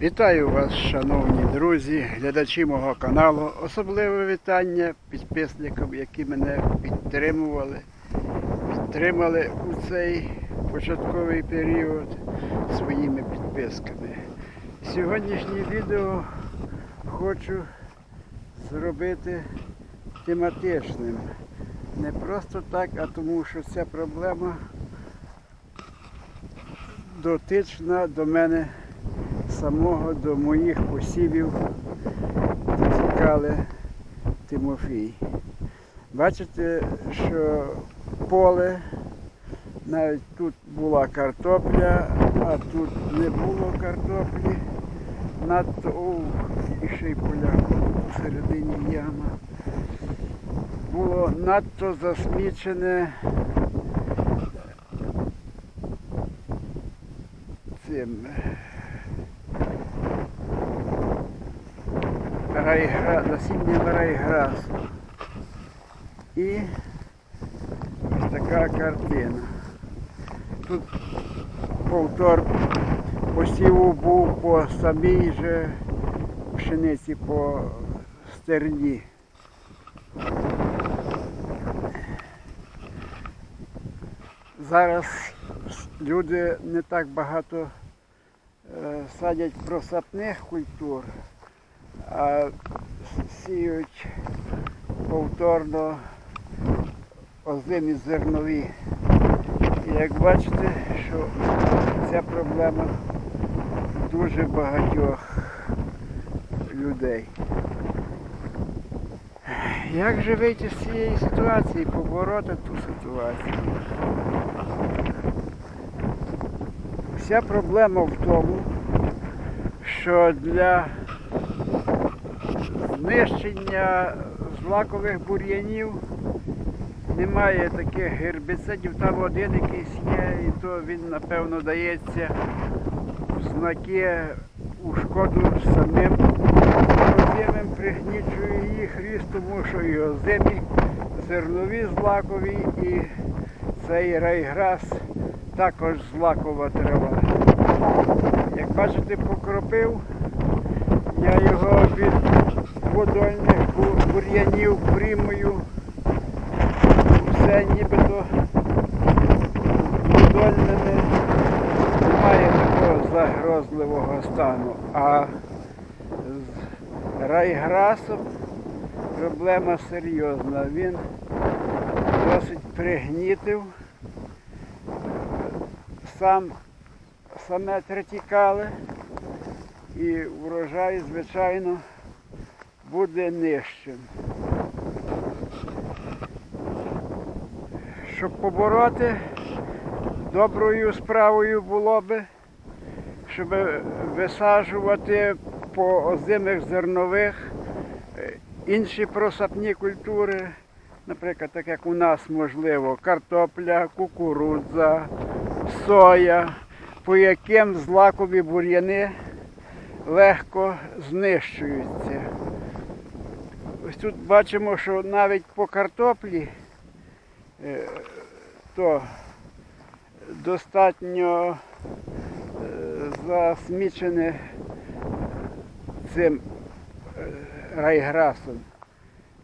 Вітаю вас, шановні друзі, глядачі мого каналу. Особливе вітання підписникам, які мене підтримували, підтримали у цей початковий період своїми підписками. Сьогоднішнє відео хочу зробити тематичним. Не просто так, а тому що ця проблема дотична до мене самого до моїх посівів тікали Тимофій. Бачите, що поле, навіть тут була картопля, а тут не було картоплі. Надто о, і ще й поля посередині яма. Було надто засмічене цим райгра... насінням райграсу. І ось така картина. Тут повтор посіву був по самій же пшениці по стерні. Зараз люди не так багато е, садять просапних культур, а сіють повторно озимі зернові. І як бачите, що ця проблема дуже багатьох людей. Як же вийти з цієї ситуації, побороти ту ситуацію? Вся проблема в тому, що для знищення злакових бур'янів немає таких гербіцидів, там один якийсь є, і то він, напевно, дається в знаки у шкоду самим озимим, пригнічує їх ріст, тому що і озимі зернові злакові, і цей райграс також злакова трава. Як бачите, покропив я його від водольних бур'янів примою. Все нібито водольними немає такого загрозливого стану. А з райграсом проблема серйозна. Він досить пригнітив. Сам саме третікали і врожай, звичайно, буде нижчим. Щоб побороти, доброю справою було би, щоб висаджувати по озимих зернових е, інші просапні культури, наприклад, так як у нас можливо, картопля, кукурудза, соя, по яким злакові бур'яни легко знищуються. Ось тут бачимо, що навіть по картоплі е, то достатньо е, засмічене цим е, райграсом.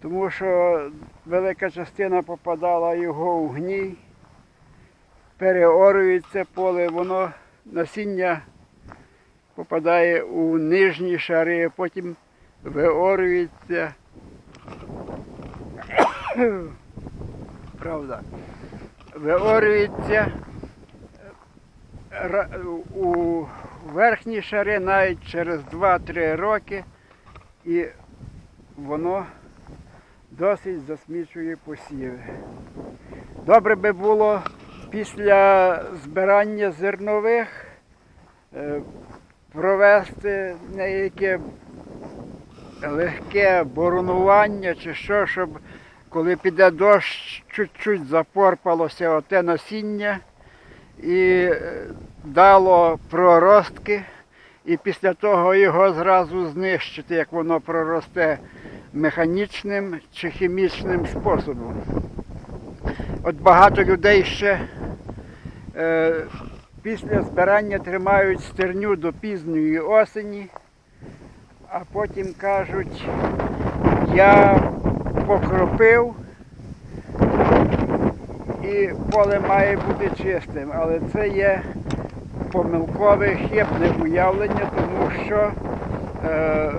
Тому що велика частина попадала його у гній, переорюється поле, воно насіння попадає у нижні шари, потім виорюється. Правда. Виорюється у верхні шари навіть через 2-3 роки і воно досить засмічує посіви. Добре би було після збирання зернових е, провести неяке легке боронування чи що, щоб коли піде дощ, чуть-чуть запорпалося оте насіння і е, дало проростки, і після того його зразу знищити, як воно проросте механічним чи хімічним способом. От багато людей ще е, після збирання тримають стерню до пізньої осені, а потім кажуть, я покропив і поле має бути чистим. Але це є помилкове хибне уявлення, тому що е,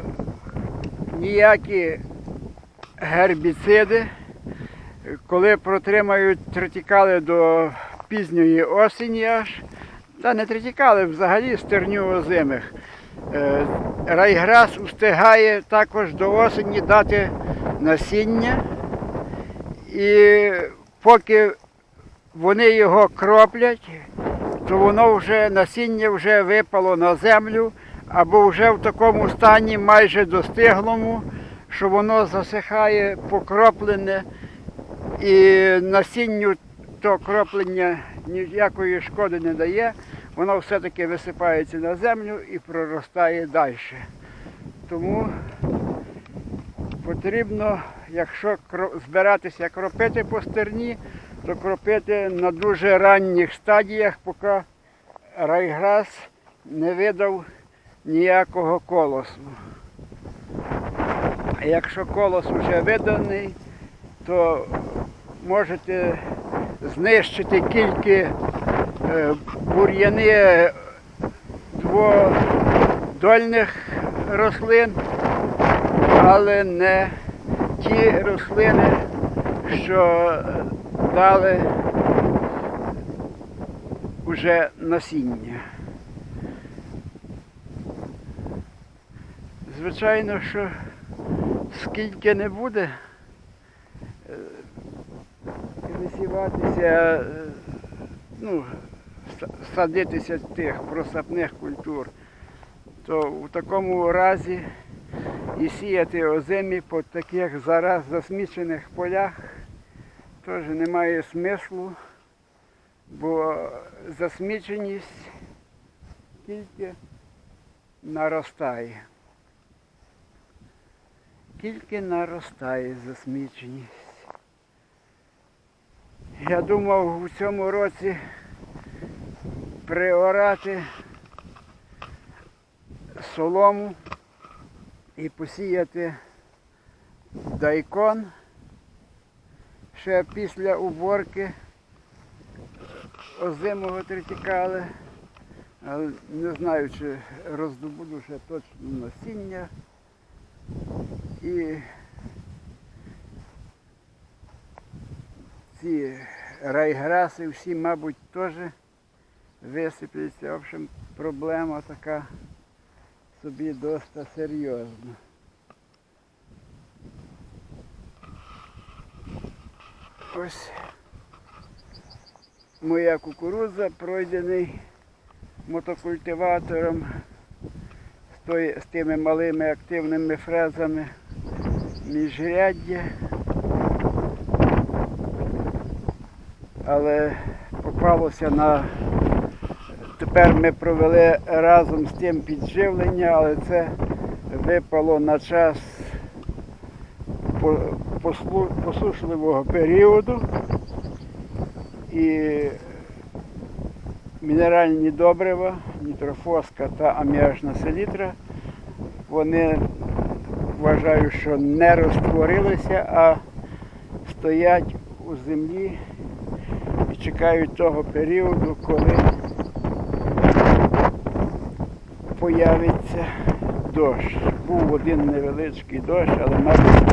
ніякі гербіциди, коли протримають тритікали до пізньої осені аж, та не тритікали взагалі стерню озимих. Е, Райграс устигає також до осені дати насіння. І поки вони його кроплять, то воно вже насіння вже випало на землю, або вже в такому стані майже достиглому, що воно засихає покроплене, і насінню то кроплення ніякої шкоди не дає, воно все-таки висипається на землю і проростає далі. Тому потрібно, якщо збиратися кропити по стерні, то кропити на дуже ранніх стадіях, поки райграс не видав ніякого колосу. Якщо колос вже виданий, то можете знищити тільки е, бур'яни дводольних рослин, але не ті рослини, що дали вже насіння. Звичайно, що скільки не буде е, висіватися, е, ну, садитися тих просапних культур, то в такому разі і сіяти озимі по таких зараз засмічених полях теж немає смислу, бо засміченість тільки наростає. Тільки наростає засміченість. Я думав у цьому році приорати солому і посіяти дайкон ще після уборки озимого тритікали. Не знаю, чи роздобуду ще точно насіння. І ці райграси всі, мабуть, теж висипляться. В общем, проблема така собі доста серйозна. Ось моя кукурудза пройдений мотокультиватором з, тої- з тими малими активними фрезами міжряддя. Але попалося на тепер ми провели разом з тим підживлення, але це випало на час посушливого періоду. І мінеральні добрива, нітрофоска та аміачна селітра, вони вважаю, що не розтворилися, а стоять у землі і чекають того періоду, коли появиться дощ. Був один невеличкий дощ, але мабуть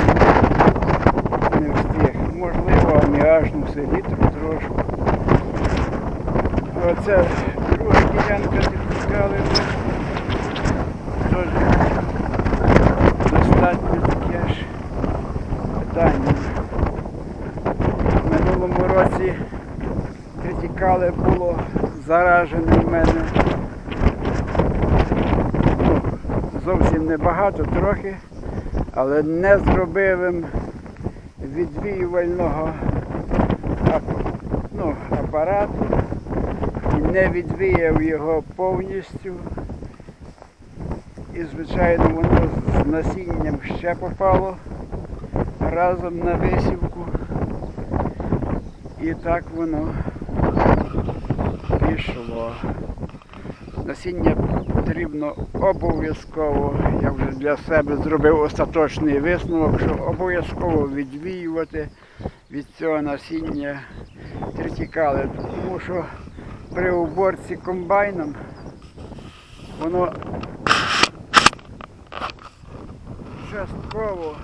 не встиг. Можливо, аміачну селітру трошки. Оце друга ділянка підпускали. Теж достатньо таке ж питання. В минулому році критикали було заражене в мене. Ну, зовсім небагато, трохи, але не зробив їм відвіювального ну, апарату і не відвіяв його повністю. І, звичайно, воно з насінням ще попало разом на висівку. І так воно пішло. Насіння потрібно обов'язково. Я вже для себе зробив остаточний висновок, що обов'язково відвіювати від цього насіння тритікали. Тому що при уборці комбайном воно частково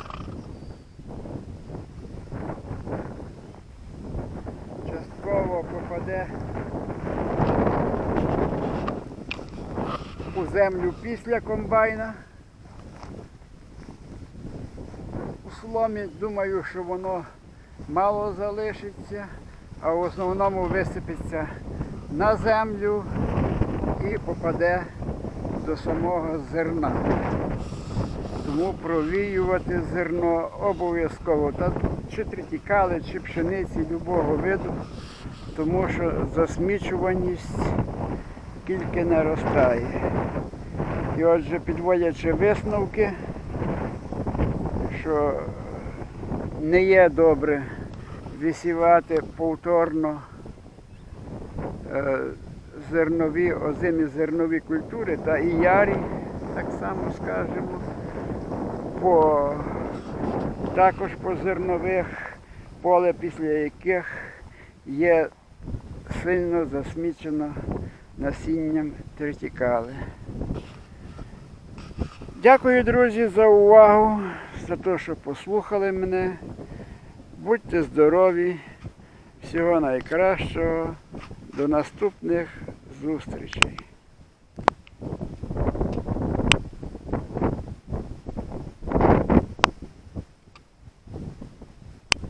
частково попаде у землю після комбайна. У сломі думаю, що воно мало залишиться, а в основному висипеться на землю і попаде до самого зерна. Тому провіювати зерно обов'язково, та чи тритікали, чи пшениці любого виду, тому що засмічуваність тільки наростає. І отже, підводячи висновки, що не є добре висівати повторно е, зернові, озимі зернові культури та і ярі, так само скажемо, по, також по зернових, поле після яких є сильно засмічено насінням тритікали. Дякую, друзі, за увагу, за те, що послухали мене. Будьте здорові, всього найкращого. До наступних зустрічей.